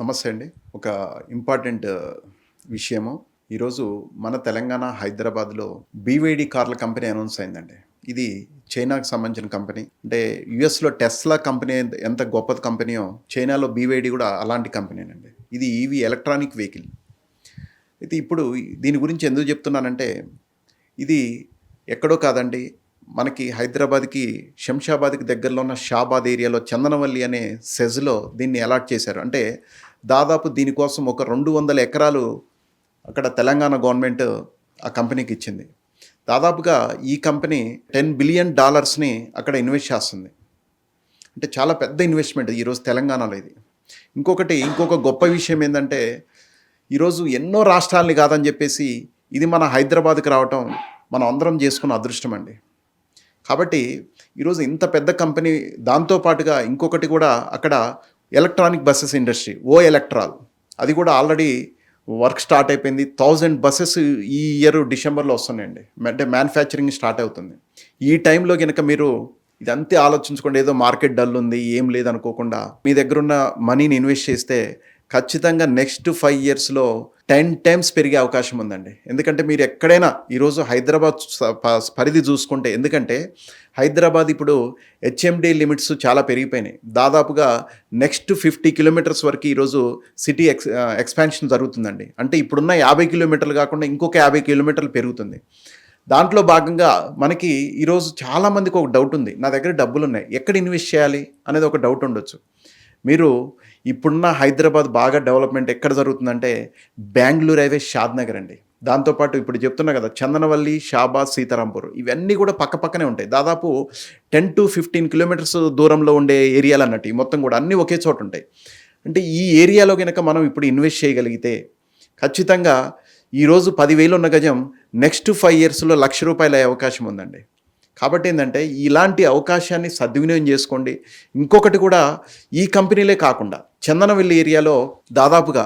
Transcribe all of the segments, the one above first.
నమస్తే అండి. ఒక ఇంపార్టెంట్ విషయము. ఈరోజు మన తెలంగాణ హైదరాబాద్లో బీవైడి కార్ల కంపెనీ అనౌన్స్ అయిందండి. ఇది చైనాకు సంబంధించిన కంపెనీ. అంటే యుఎస్లో టెస్లా కంపెనీ ఎంత గొప్ప కంపెనీయో చైనాలో బీవైడి కూడా అలాంటి కంపెనీనండి. ఇది ఈవీ ఎలక్ట్రానిక్ వెహికల్. అయితే ఇప్పుడు దీని గురించి ఎందుకు చెప్తున్నానంటే ఇది ఎక్కడో కాదండి. మనకి హైదరాబాద్కి శంషాబాద్కి దగ్గరలో ఉన్న షాబాద్ ఏరియాలో చందనవల్లి అనే సెజ్లో దీన్ని అలాట్ చేశారు. అంటే దాదాపు దీనికోసం ఒక రెండు వందల ఎకరాలు అక్కడ తెలంగాణ గవర్నమెంట్ ఆ కంపెనీకి ఇచ్చింది. దాదాపుగా ఈ కంపెనీ టెన్ బిలియన్ డాలర్స్ని అక్కడ ఇన్వెస్ట్ చేస్తుంది. అంటే చాలా పెద్ద ఇన్వెస్ట్మెంట్ ఈరోజు తెలంగాణలో ఇది. ఇంకొకటి ఇంకొక గొప్ప విషయం ఏంటంటే ఈరోజు ఎన్నో రాష్ట్రాలని కాదని చెప్పేసి ఇది మన హైదరాబాద్కి రావటం మనం అందరం చేసుకున్న అదృష్టం అండి. కాబట్టి ఈరోజు ఇంత పెద్ద కంపెనీ దాంతోపాటుగా ఇంకొకటి కూడా అక్కడ ఎలక్ట్రానిక్ బస్సెస్ ఇండస్ట్రీ ఓ ఎలక్ట్రాల్. అది కూడా ఆల్రెడీ వర్క్ స్టార్ట్ అయిపోయింది. థౌజండ్ బస్సెస్ ఈ ఇయర్ డిసెంబర్లో వస్తున్నాయండి. అంటే మ్యానుఫ్యాక్చరింగ్ స్టార్ట్ అవుతుంది. ఈ టైంలో కనుక మీరు ఇదంతే ఆలోచించుకోండి ఏదో మార్కెట్ డల్ ఉంది ఏం లేదనుకోకుండా మీ దగ్గర ఉన్న మనీని ఇన్వెస్ట్ చేస్తే ఖచ్చితంగా నెక్స్ట్ ఫైవ్ ఇయర్స్లో టెన్ టైమ్స్ పెరిగే అవకాశం ఉందండి. ఎందుకంటే మీరు ఎక్కడైనా ఈరోజు హైదరాబాద్ పరిధి చూసుకుంటే ఎందుకంటే హైదరాబాద్ ఇప్పుడు హెచ్ఎండి లిమిట్స్ చాలా పెరిగిపోయినాయి. దాదాపుగా నెక్స్ట్ ఫిఫ్టీ కిలోమీటర్స్ వరకు ఈరోజు సిటీ ఎక్స్ ఎక్స్పాన్షన్ జరుగుతుందండి. అంటే ఇప్పుడున్న యాభై కిలోమీటర్లు కాకుండా ఇంకొక యాభై కిలోమీటర్లు పెరుగుతుంది. దాంట్లో భాగంగా మనకి ఈరోజు చాలామందికి ఒక డౌట్ ఉంది. నా దగ్గర డబ్బులు ఉన్నాయి. ఎక్కడ ఇన్వెస్ట్ చేయాలి అనేది ఒక డౌట్ ఉండొచ్చు. మీరు ఇప్పుడున్న హైదరాబాద్ బాగా డెవలప్మెంట్ ఎక్కడ జరుగుతుందంటే బెంగళూరు హైవే షాద్ నగర్ అండి. దాంతోపాటు ఇప్పుడు చెప్తున్నా కదా చందనవల్లి షాబాద్ సీతారాంపూర్ ఇవన్నీ కూడా పక్క పక్కనే ఉంటాయి. దాదాపు టెన్ టు ఫిఫ్టీన్ కిలోమీటర్స్ దూరంలో ఉండే ఏరియాలు అన్నట్టు ఈ మొత్తం కూడా అన్నీ ఒకే చోట ఉంటాయి. అంటే ఈ ఏరియాలో కనుక మనం ఇప్పుడు ఇన్వెస్ట్ చేయగలిగితే ఖచ్చితంగా ఈరోజు పదివేలు ఉన్న గజం నెక్స్ట్ ఫైవ్ ఇయర్స్లో లక్ష రూపాయలు అయ్యే అవకాశం ఉందండి. కాబట్టి ఏంటంటే ఇలాంటి అవకాశాన్ని సద్వినియోగం చేసుకోండి. ఇంకొకటి కూడా ఈ కంపెనీలే కాకుండా చందనవెల్లి ఏరియాలో దాదాపుగా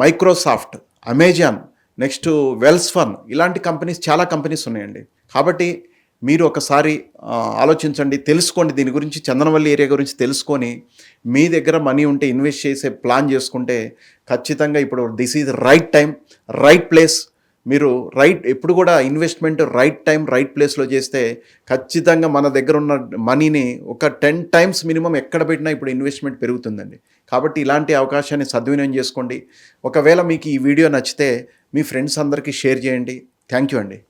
మైక్రోసాఫ్ట్ అమెజాన్ నెక్స్ట్ వెల్స్ ఫన్ ఇలాంటి కంపెనీస్ చాలా కంపెనీస్ ఉన్నాయండి. కాబట్టి మీరు ఒకసారి ఆలోచించండి తెలుసుకోండి. దీని గురించి చందనవల్లి ఏరియా గురించి తెలుసుకొని మీ దగ్గర మనీ ఉంటే ఇన్వెస్ట్ చేసే ప్లాన్ చేసుకుంటే ఖచ్చితంగా ఇప్పుడు this is right time right place మీరు రైట్ ఎప్పుడు కూడా ఇన్వెస్ట్మెంట్ రైట్ టైం రైట్ ప్లేస్లో చేస్తే ఖచ్చితంగా మన దగ్గర ఉన్న మనీని ఒక టెన్ టైమ్స్ మినిమం ఎక్కడ పెట్టినా ఇప్పుడు ఇన్వెస్ట్మెంట్ పెరుగుతుందండి. కాబట్టి ఇలాంటి అవకాశాన్ని సద్వినియోగం చేసుకోండి. ఒకవేళ మీకు ఈ వీడియో నచ్చితే మీ ఫ్రెండ్స్ అందరికీ షేర్ చేయండి. థ్యాంక్ యూ అండి.